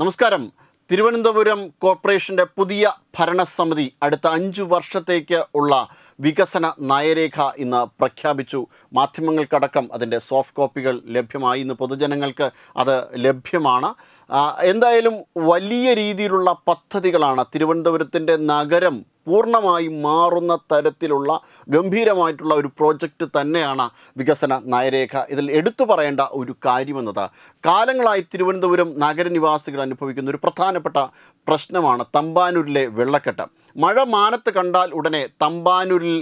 നമസ്കാരം. തിരുവനന്തപുരം കോർപ്പറേഷന്റെ പുതിയ ഭരണസമിതി അടുത്ത അഞ്ചു വർഷത്തേക്ക് ഉള്ള വികസന നയരേഖ ഇന്ന് പ്രഖ്യാപിച്ചു. മാധ്യമങ്ങൾക്കടക്കം അതിന്റെ സോഫ്റ്റ് കോപ്പികൾ ലഭ്യമായി. ഇന്ന് പൊതുജനങ്ങൾക്ക് അത് ലഭ്യമാണ്. എന്തായാലും വലിയ രീതിയിലുള്ള പദ്ധതികളാണ് തിരുവനന്തപുരത്തിന്റെ നഗരം പൂർണമായും മാറുന്ന തരത്തിലുള്ള ഗംഭീരമായിട്ടുള്ള ഒരു പ്രോജക്റ്റ് തന്നെയാണ് വികസന നയരേഖ. ഇതിൽ എടുത്തു പറയേണ്ട ഒരു കാര്യമെന്നത് കാലങ്ങളായി തിരുവനന്തപുരം നഗരനിവാസികൾ അനുഭവിക്കുന്ന ഒരു പ്രധാനപ്പെട്ട പ്രശ്നമാണ് തമ്പാനൂരിലെ വെള്ളക്കെട്ട്. മഴ മാനത്ത് കണ്ടാൽ ഉടനെ തമ്പാനൂരിൽ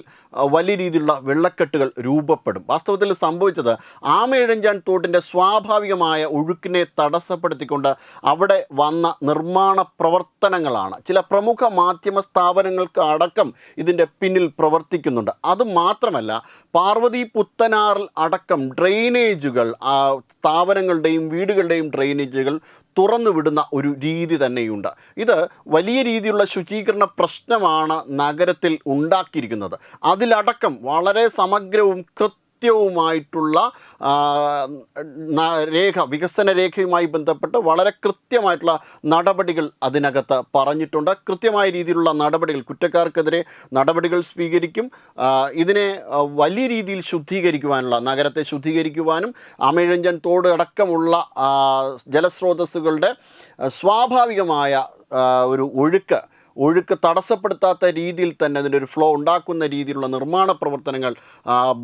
വലിയ രീതിയിലുള്ള വെള്ളക്കെട്ടുകൾ രൂപപ്പെടും. വാസ്തവത്തിൽ സംഭവിച്ചത് ആമയിഴഞ്ചാൻ തോട്ടിന്റെ സ്വാഭാവികമായ ഒഴുക്കിനെ തടസ്സപ്പെടുത്തിക്കൊണ്ട് അവിടെ വന്ന നിർമ്മാണ പ്രവർത്തനങ്ങളാണ്. ചില പ്രമുഖ മാധ്യമ സ്ഥാപനങ്ങൾക്ക് അടക്കം ഇതിന്റെ പിന്നിൽ പ്രവർത്തിക്കുന്നുണ്ട്. അത് മാത്രമല്ല പാർവതി പുത്തനാറിൽ അടക്കം ഡ്രെയിനേജുകൾ സ്ഥാപനങ്ങളുടെയും വീടുകളുടെയും ഡ്രെയിനേജുകൾ തുറന്നു വിടുന്ന ഒരു രീതി തന്നെയുണ്ട്. ഇത് വലിയ രീതിയിലുള്ള ശുചീകരണ പ്രശ്നമാണ് നഗരത്തിൽ ഉണ്ടാക്കിയിരിക്കുന്നത്. അതിലടക്കം വളരെ സമഗ്രവും കൃത്യവുമായിട്ടുള്ള രേഖ വികസന രേഖയുമായി ബന്ധപ്പെട്ട് വളരെ കൃത്യമായിട്ടുള്ള നടപടികൾ അതിനകത്ത് പറഞ്ഞിട്ടുണ്ട്. കൃത്യമായ രീതിയിലുള്ള നടപടികൾ കുറ്റക്കാർക്കെതിരെ നടപടികൾ സ്വീകരിക്കും. ഇതിനെ വലിയ രീതിയിൽ ശുദ്ധീകരിക്കുവാനുള്ള നഗരത്തെ ശുദ്ധീകരിക്കുവാനും അമേഴഞ്ചൻ തോട് അടക്കമുള്ള ജലസ്രോതസ്സുകളുടെ സ്വാഭാവികമായ ഒരു ഒഴുക്ക് ഒഴുക്ക് തടസ്സപ്പെടുത്താത്ത രീതിയിൽ തന്നെ അതിന്റെ ഒരു ഫ്ലോ ഉണ്ടാക്കുന്ന രീതിയിലുള്ള നിർമ്മാണ പ്രവർത്തനങ്ങൾ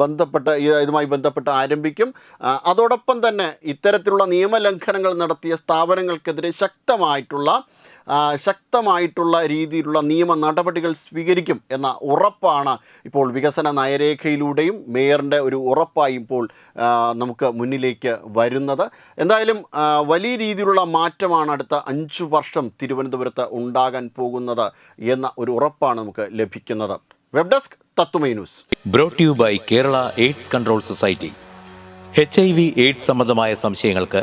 ബന്ധപ്പെട്ട ഇതുമായി ബന്ധപ്പെട്ട് ആരംഭിക്കും. അതോടൊപ്പം തന്നെ ഇത്തരത്തിലുള്ള നിയമലംഘനങ്ങൾ നടത്തിയ സ്ഥാപനങ്ങൾക്കെതിരെ ശക്തമായിട്ടുള്ള ശക്തമായിട്ടുള്ള രീതിയിലുള്ള നിയമ നടപടികൾ സ്വീകരിക്കും എന്ന ഉറപ്പാണ് ഇപ്പോൾ വികസന നയരേഖയിലൂടെയും മേയറിന്റെ ഒരു ഉറപ്പായി ഇപ്പോൾ നമുക്ക് മുന്നിലേക്ക് വരുന്നത്. എന്തായാലും വലിയ രീതിയിലുള്ള മാറ്റമാണ് അടുത്ത അഞ്ച് വർഷം തിരുവനന്തപുരത്ത് ഉണ്ടാകാൻ പോകുന്നത് എന്ന ഒരു ഉറപ്പാണ് നമുക്ക് ലഭിക്കുന്നത്. Web desk Thathwamayi news. Brought you by Kerala AIDS control society H I V AIDS സംബന്ധമായ സംശയങ്ങൾക്ക്